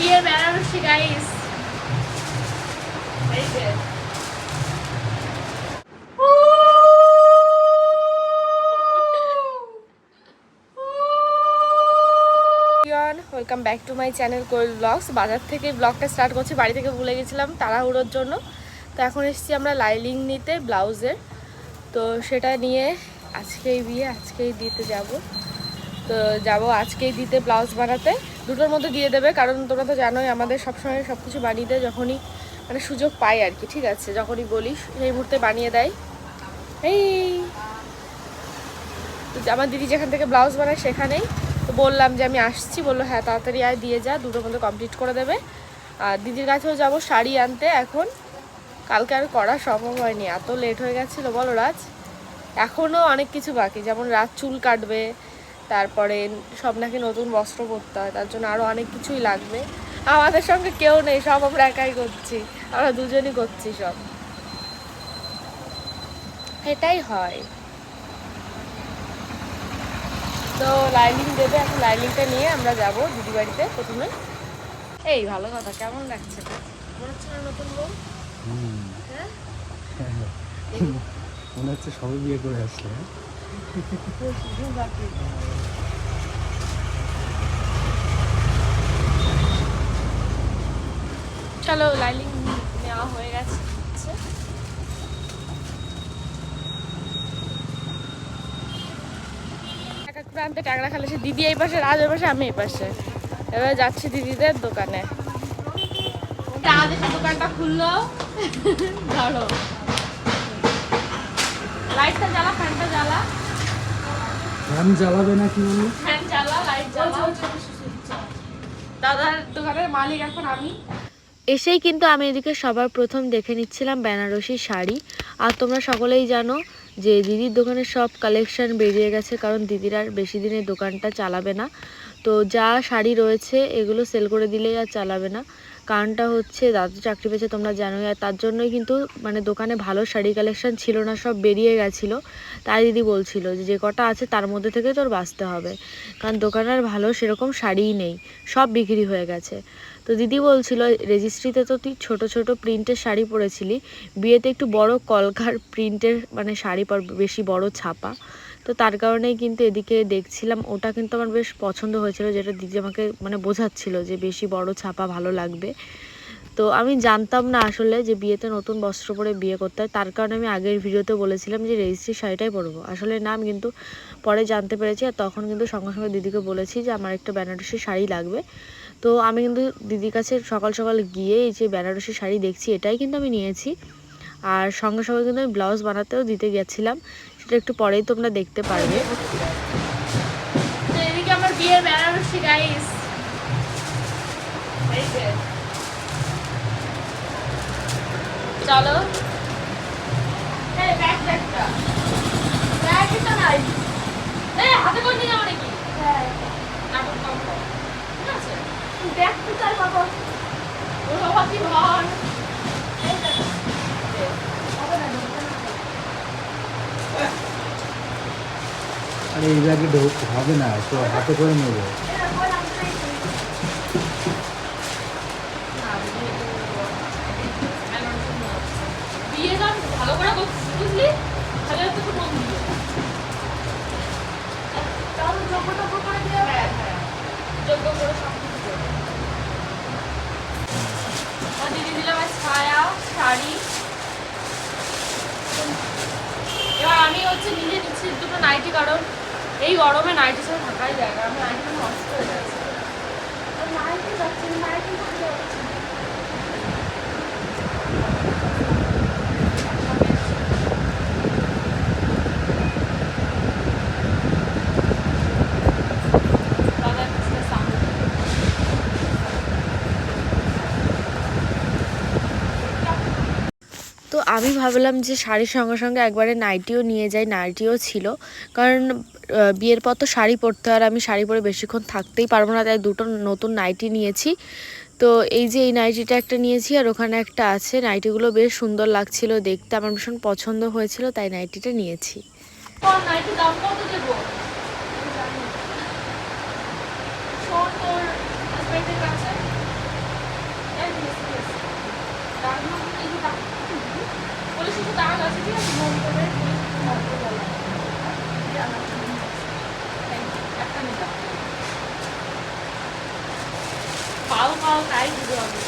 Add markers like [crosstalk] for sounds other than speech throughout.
বিয়ের Benarasi guys welcome back to my channel Koel vlogs বাজার থেকে ব্লগটা স্টার্ট করছি বাড়ি থেকে ভুলে গেছিলাম তাড়াহুড়োর জন্য। তো এখন এসেছি আমরা লাইলিং নিতে ব্লাউজের। তো সেটা নিয়ে আজকেই বিয়ে আজকেই দিতে যাব। তো যাব আজকেই দিতে ব্লাউজ বানাতে। দুটোর মধ্যে দিয়ে দেবে, কারণ তোমরা তো জানোই আমাদের সবসময় সব কিছু বানিয়ে দেয় যখনই মানে সুযোগ পাই আর কি, ঠিক আছে? যখনই বলিস সেই মুহূর্তে বানিয়ে দেয়। এই আমার দিদি যেখান থেকে ব্লাউজ বানায় সেখানেই। তো বললাম যে আমি আসছি, বলল হ্যাঁ তাড়াতাড়ি আয়, দিয়ে যা, দুটোর মধ্যে কমপ্লিট করে দেবে। আর দিদির কাছেও যাব শাড়ি আনতে এখন। কালকে আর করা সম্ভব হয়নি, এত লেট হয়ে গেছিল, বলো রাজ। এখনও অনেক কিছু বাকি, যেমন রাত চুল কাটবে তারপরে সব নাকি নতুন বস্ত্র পরতে হয় তার জন্য আরও অনেক কিছুই লাগবে। আমাদের সঙ্গে কেউ নেই সব আমরা একাই করছি আমরা দুজনই করছি সব। এটাই হয়। তো লাইলিং দেবে এখন লাইলিংটা নিয়ে আমরা যাব দিদি বাড়িতে প্রথমে। এই ভালো কথা কেমন লাগছে? মনে হচ্ছে না নতুন বউ? হ্যাঁ? [laughs] মনে হচ্ছে সবে বিয়ে করে আসলে হ্যাঁ? চলো লাইলিং নেওয়া হয়ে গেছে। কাকুরা আনতে টাকরা খালে সে দিদি এই পাশে, রাজ পাশে, আমি এই পাশে। এবার যাচ্ছি দিদিদের দোকানে। রাজ এসে দোকানটা খুললো। ধরো। লাইটটা জ্বালা ফ্যানটা জ্বালা। ফ্যান জ্বালাবে না কি বলল ফ্যান জ্বালা লাইট জ্বালা। দাদার দোকানের মালিক এখন আমি। এসেই কিন্তু আমি এদিকে সবার প্রথম দেখে নিচ্ছিলাম বেনারসি শাড়ি। আর তোমরা সকলেই জানো যে দিদির দোকানের সব কালেকশন বেরিয়ে গেছে কারণ দিদির আর বেশি দিনের দোকানটা চালাবে না। তো যা শাড়ি রয়েছে এগুলো সেল করে দিলেই আর চালাবে না। কারণটা হচ্ছে দাদু চাকরি পেয়েছে, তোমরা জানোই। আর তার জন্যই কিন্তু মানে দোকানে ভালো শাড়ি কালেকশন ছিল না, সব বেরিয়ে গেছিল। তাই দিদি বলছিল যে যে কটা আছে তার মধ্যে থেকে তোর বাঁচতে হবে। কারণ দোকানে আর ভালো সেরকম শাড়িই নেই, সব বিক্রি হয়ে গেছে। তো দিদি বলছিল রেজিস্ট্রিতে তো তুই ছোট ছোট প্রিন্টের শাড়ি পরেছিলি, বিয়েতে একটু বড় কলকার প্রিন্টের মানে শাড়ি পর, বেশি বড় ছাপা। তো তার কারণেই কিন্তু এদিকে দেখছিলাম, ওটা কিন্তু আমার বেশ পছন্দ হয়েছিল, যেটা দিদি আমাকে মানে বোঝাচ্ছিল যে বেশি বড় ছাপা ভালো লাগবে। তো আমি জানতাম না আসলে যে বিয়েতে নতুন বস্ত্র পরে বিয়ে করতে হয়, তার কারণে আমি আগের ভিডিওতে বলেছিলাম যে রেজিস্ট্রি শাড়িটাই পরবো। আসলে না, আমি কিন্তু পরে জানতে পেরেছি আর তখন কিন্তু সঙ্গে সঙ্গে দিদিকে বলেছি যে আমার একটা বেনারসি শাড়ি লাগবে। তো আমি কিন্তু দিদির কাছে সকাল সকাল গিয়ে এই যে বেনারসি শাড়ি দেখছি, এটাই কিন্তু আমি নিয়েছি। আর সঙ্গে সঙ্গে কিন্তু আমি ব্লাউজ বানাতেও দিতে গেছিলাম। একটু পরেই তোমরা দেখতে পারবে। তো এদিকে আমার বিয়ের বেনারসি গাইস চলো। ব্যাগ তো এই হাতে করে নিয়ে যাব নাকি হ্যাঁ নাটক কম কর। ঠিক আছে ব্যাগ তো তার বাবা ও বাবা কি ভার এই দেখো। হবে না, ঢোকবে না। আরে এই ব্যাগে ঢোক হবে না তো হাতে করে নেব হ্যাঁ হ্যাঁ। দিদি ছায়া শাড়ি। এবার আমি হচ্ছে নিজে নিচ্ছি দুটো নাইটি কারণ। এই গরমে নাইটি ছাড়া থাকাই যায় না আমি নাইটি নষ্ট হয়ে যাচ্ছে নাইটি যাচ্ছে নাইটি আমি ভাবলাম যে শাড়ির সঙ্গে সঙ্গে একবারে নাইটিও নিয়ে যাই নাইটিও ছিল। কারণ বিয়ের পর তো শাড়ি পরতে আর আমি শাড়ি পরে বেশিক্ষণ থাকতেই পারব না, তাই দুটো নতুন নাইটি নিয়েছি। তো এই যে এই নাইটিটা একটা নিয়েছি আর ওখানে একটা আছে। নাইটিগুলো বেশ সুন্দর লাগছিল, দেখতে আমার ভীষণ পছন্দ হয়েছিল, তাই নাইটিটা নিয়েছি শোন তোর হাজবেন্ডের কাছে দাগ না এই যে দাগ পুলিশ কিছু দাগ আছে ঠিক আছে মন করে একটা নিলাম পাও পাও তাই বুঝো আমি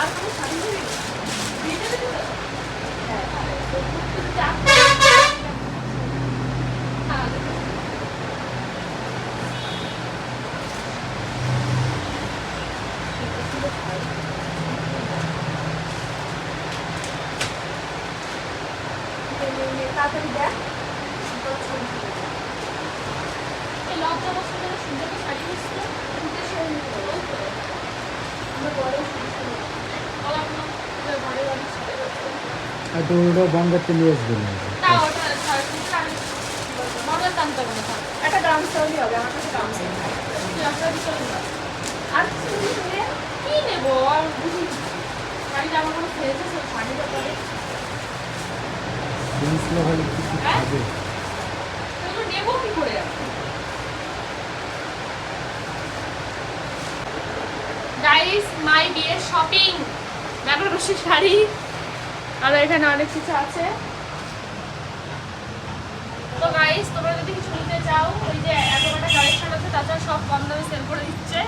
আর কোনো শাড়ি নেই দিয়ে দেবে তো হ্যাঁ তাড়াতাড়ি দেখ এই লজ্জা বস্ত্র থেকে সুন্দর শাড়ি এসেছিল উদ্দেশ্যে ওই তো আমরা বড় কলাগুলো ঘরে ঘরে ছিটে গেছে আর তো ওটা বঙ্গের নিয়ে আসবে না তা ওটা সার্ভিসটা আমি মডেল টানতে হবে না একটা গামছা হলেই হবে আমার কাছে গামছা নেই। তুই আপনার ভিতরে নিয়ে আয়। আর কিছু নিলে কি নেব আর বুঝি শাড়ি জামা কোনো হলে কি কি হ্যাঁ? খাবে। নেব কি করে গাইস মাই বিয়ের শপিং বেনারসি শাড়ি। আর এখানে অনেক কিছু আছে। তো গাইস তোমরা যদি কিছু নিতে চাও ওই যে এত কটা কালেকশন আছে তাছাড়া সব কম দামে সেল করে দিচ্ছে।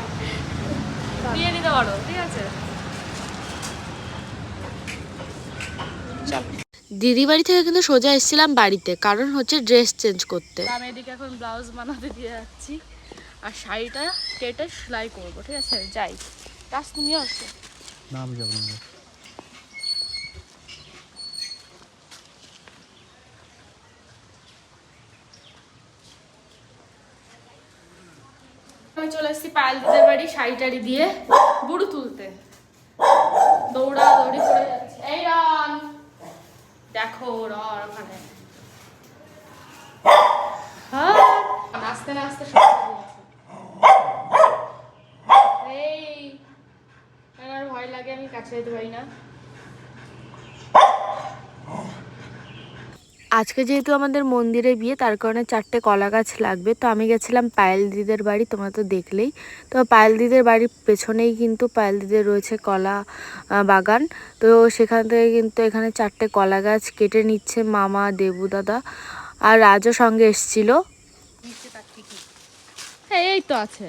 নিয়ে নিতে পারো ঠিক আছে? দিদি বাড়ি থেকে কিন্তু সোজা এসেছিলাম বাড়িতে কারণ হচ্ছে ড্রেস চেঞ্জ করতে। আমি এদিকে এখন ব্লাউজ বানাতে দিয়ে যাচ্ছি আর শাড়িটা কেটে সেলাই করব ঠিক আছে? যাই। কাজ তুমিও আসো নাম যাব না। চলে এসেছি পায়েল দিদের বাড়ি, শাড়ি টাড়ি দিয়ে বুড়ো তুলতে। দৌড়া দৌড়ি করে যাচ্ছে। এই রান। দেখো রন ওখানে। হ্যাঁ। নাচতে নাচতে এই আমার ভয় লাগে, আমি কাছে যেতে পারি না। আজকে যেহেতু আমাদের মন্দিরে বিয়ে, তার কারণে চারটে কলা গাছ লাগবে। তো আমি গেছিলাম পায়েল দিদের বাড়ি, তোমরা তো দেখলেই। তো পায়েল দিদের বাড়ির পেছনেই কিন্তু পায়েল দিদের রয়েছে কলা বাগান। তো সেখান থেকে কিন্তু এখানে চারটে কলা গাছ কেটে নিচ্ছে মামা, দেবু দাদা আর রাজও সঙ্গে এসছিল। হ্যাঁ এই তো আছে।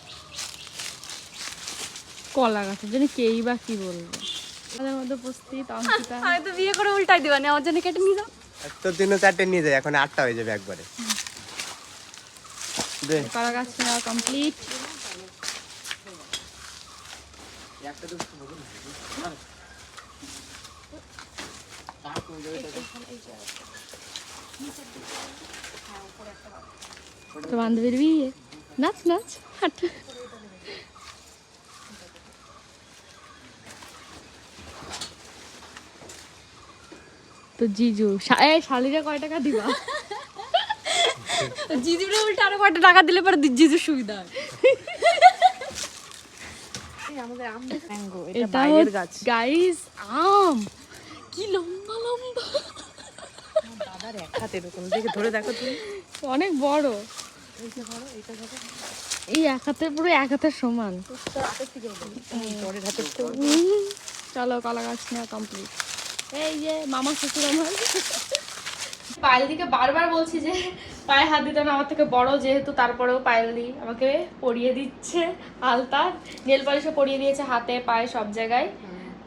কলা গাছের জন্য কেই বা কি বলব। তাদের মধ্যে উপস্থিত অঙ্কিতা। [laughs] আমি তো বিয়ে করে উল্টাই দিবা না আমার জন্য কেটে নিয়ে যাও। তোর জন্য চারটে নিয়ে যায় এখন আটটা হয়ে যাবে একবারে। দে। কলা গাছ নেওয়া কমপ্লিট তো বান্ধবীর বিয়ে। নাচ নাচ হাট। তো জিজু। এই শালিরা কয় টাকা দিবা? [laughs] জিজুরে উল্টা আরও কয়টা টাকা দিলে পরে জিজুর সুবিধা হয়। এটা গাছ। গাইস আম। কি লম্বা লম্বা। অনেক বড়। এই এক হাতের পুরো এক হাতের সমান। চলো কলা গাছ নেওয়া কমপ্লিট এই যে মামা শ্বশুর আমার। পায়েল দিকে বারবার বলছি যে পায়ে হাত দিতে আমার থেকে বড় যেহেতু তারপরেও পায়েল দি আমাকে পরিয়ে দিচ্ছে আলতা। নেল পলিশও পরিয়ে দিয়েছে হাতে পায়ে সব জায়গায়।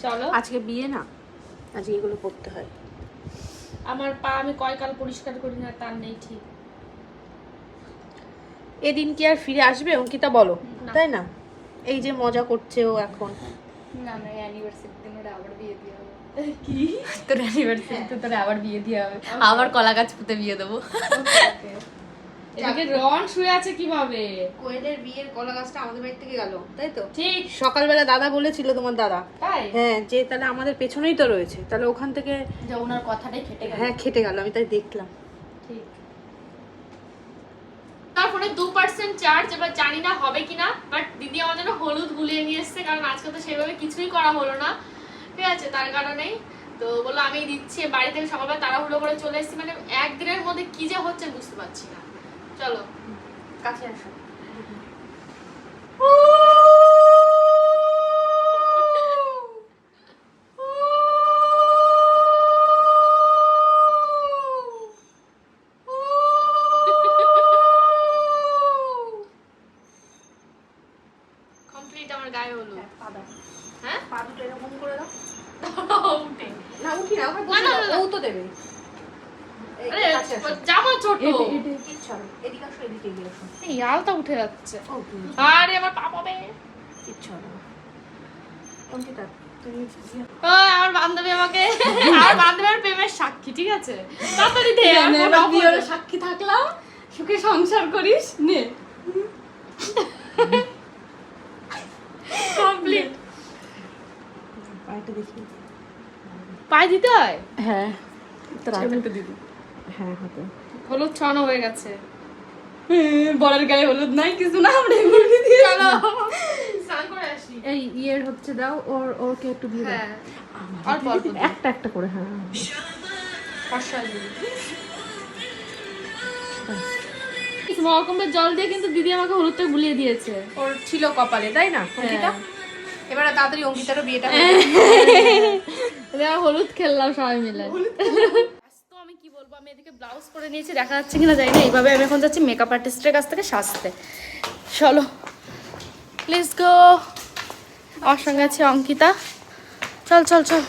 চলো। আজকে বিয়ে না আজকে এগুলো পড়তে হয়। আমার পা আমি কয়কাল পরিষ্কার করি না তার নেই ঠিক। এদিন কি আর ফিরে আসবে অঙ্কিতা বলো? তাই না? এই যে মজা করছে ও এখন। না না অ্যানিভার্সারি দিন ওরা আবার বিয়ে দিয়ে কি? তোর অ্যানিভার্সারি তো তোর আবার বিয়ে দিয়ে হবে। আবার কলা গাছ পুঁতে বিয়ে দেবো। এদিকে রন শুয়ে আছে কীভাবে? কোয়েলের বিয়ের কলা গাছটা আমাদের বাড়ি থেকে গেল তাই তো? ঠিক। সকালবেলা দাদা বলেছিল তোমার দাদা। তাই? হ্যাঁ যে তাহলে আমাদের পেছনেই তো রয়েছে তাহলে ওখান থেকে যে ওনার কথাটাই খেটে গেল। হ্যাঁ খেটে গেল আমি তাই দেখলাম। ঠিক। তার ফোনে দু পার্সেন্ট চার্জ এবার জানি না হবে কিনা বাট দিদি আমার জন্য হলুদ গুলিয়ে নিয়ে এসছে কারণ আজকে তো সেভাবে কিছুই করা হলো না। ঠিক আছে, তার কারণেই। তো বলল আমি দিচ্ছি। বাড়ি থেকে সকালবেলা তাড়াহুড়ো করে চলে এসেছি। মানে একদিনের মধ্যে কি যে হচ্ছে বুঝতে পারছি না। চলো, কাছে আসো কমপ্লিট আমার গায়ে হলুদ পা দাও হ্যাঁ পা দুটো এরকম করে দাও উঠে। না উঠি না ওখানে বসে না, না, দাও, না। ও তো দেবে এই, আরে কাছে আসো। জামা ছোট কিচ্ছু হবে না। এদিকে আসো এদিকে এগিয়ে আসো এই আলতা যাচ্ছে আরে আমার পা পাবে কিচ্ছু হবে অঙ্কিতা আমার বান্ধবী আমাকে। আমার বান্ধবীর প্রেমের সাক্ষী ঠিক আছে? তাড়াতাড়ি দে আর নে, কোনো এবার অফার বিয়ের সাক্ষী থাকলাম সুখে সংসার করিস নে। কমপ্লিট পায়েটা দেখি। পায়ে দিতে হয়? হ্যাঁ। হ্যাঁ হাতে। হলুদ ছড়ানো হয়ে গেছে। বরের গায়ে হলুদ নাই কিছু না আমরা এগুলি দিয়ে চলো স্নান করে আসি এই ইয়ের হচ্ছে দাও ওর ওকে একটু দিয়ে দাও। হ্যাঁ। অল্প একটা একটা করে হ্যাঁ ফর্সা দিই। জল দিয়ে কিন্তু দিদি আমাকে হলুদ হলুদটা গুলিয়ে দিয়েছে। ওর ছিল কপালে তাই না অঙ্কিতা? এবার তাড়াতাড়ি অঙ্কিতারও বিয়েটা হয়ে [laughs] এবার হলুদ খেললাম সবাই মিলে। আমি এদিকে ব্লাউজ পরে নিয়েছি, দেখা যাচ্ছে কিনা জানি না, এইভাবে আমি এখন যাচ্ছি মেকআপ আর্টিস্টের কাছ থেকে সাজতে। চলো প্লিজ গো আমার সঙ্গে আছে অঙ্কিতা। চল চল চল।